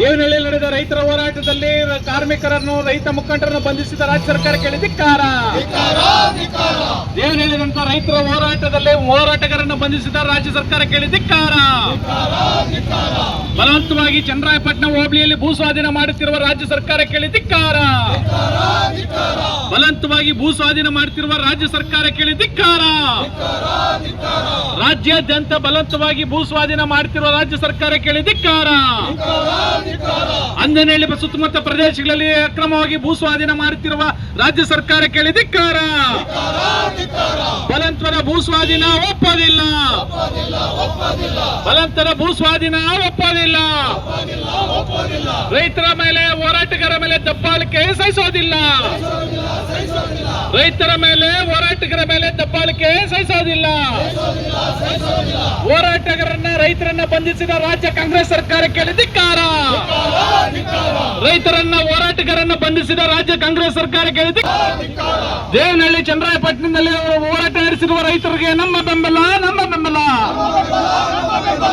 ದೇವನಹಳ್ಳಿ ನಡೆದ ರೈತರ ಹೋರಾಟದಲ್ಲಿ ಕಾರ್ಮಿಕರನ್ನು ರೈತ ಮುಖಂಡರನ್ನು ಬಂಧಿಸಿದ ರಾಜ್ಯ ಸರ್ಕಾರಕ್ಕೆ ಧಿಕ್ಕಾರ. ದೇವನಹಳ್ಳಿ ನಂತರ ರೈತರ ಹೋರಾಟದಲ್ಲಿ ಹೋರಾಟಗಾರರನ್ನು ಬಂಧಿಸಿದ ರಾಜ್ಯ ಸರ್ಕಾರಕ್ಕೆ ಧಿಕ್ಕಾರ. ಬಲವಂತವಾಗಿ ಚಂದ್ರಾಯಪಟ್ಟಣ ಹೋಬಳಿಯಲ್ಲಿ ಭೂ ಸ್ವಾಧೀನ ಮಾಡುತ್ತಿರುವ ರಾಜ್ಯ ಸರ್ಕಾರಕ್ಕೆ ಧಿಕ್ಕಾರ. ಬಲವಂತವಾಗಿ ಭೂ ಸ್ವಾಧೀನ ಮಾಡುತ್ತಿರುವ ರಾಜ್ಯ ಸರ್ಕಾರಕ್ಕೆ ಧಿಕ್ಕಾರ. ರಾಜ್ಯಾದ್ಯಂತ ಬಲವಂತವಾಗಿ ಭೂ ಸ್ವಾಧೀನ ಮಾಡುತ್ತಿರುವ ರಾಜ್ಯ ಸರ್ಕಾರಕ್ಕೆ ಧಿಕ್ಕಾರ ಅಂಜನಹಳ್ಳಿ ಸುತ್ತಮುತ್ತ ಪ್ರದೇಶಗಳಲ್ಲಿ ಅಕ್ರಮವಾಗಿ ಭೂ ಸ್ವಾಧೀನ ಮಾಡುತ್ತಿರುವ ರಾಜ್ಯ ಸರ್ಕಾರಕ್ಕೆ ಧಿಕ್ಕಾರ. ಬಲಂತರ ಭೂ ಸ್ವಾಧೀನ ಒಪ್ಪೋದಿಲ್ಲ. ಬಲಂತರ ಭೂ ಸ್ವಾಧೀನ ಒಪ್ಪೋದಿಲ್ಲ. ರೈತರ ಮೇಲೆ ಹೋರಾಟಗಾರ ಮೇಲೆ ದಬ್ಬಾಳಿಕೆ ಸಹಿಸೋದಿಲ್ಲ. ರೈತರ ಮೇಲೆ ಹೋರಾಟಗಾರ ಮೇಲೆ ದಬ್ಬಾಳಿಕೆ ಸಹಿಸೋದಿಲ್ಲ. ಹೋರಾಟಗಾರರನ್ನ ರೈತರನ್ನ ಬಂಧಿಸಿದ ರಾಜ್ಯ ಕಾಂಗ್ರೆಸ್ ಸರ್ಕಾರಕ್ಕೆ ಧಿಕ್ಕಾರ. ರೈತರನ್ನ ಹೋರಾಟಗಾರನ್ನ ಬಂಧಿಸಿದ ರಾಜ್ಯ ಕಾಂಗ್ರೆಸ್ ಸರ್ಕಾರ ಕೇಳಿದೆ. ದೇವನಹಳ್ಳಿ ಚಂದ್ರಾಯಪಟ್ಟಣದಲ್ಲಿ ಹೋರಾಟ ನಡೆಸಿರುವ ರೈತರಿಗೆ ನಮ್ಮ ಬೆಂಬಲ ನಮ್ಮ ಬೆಂಬಲ.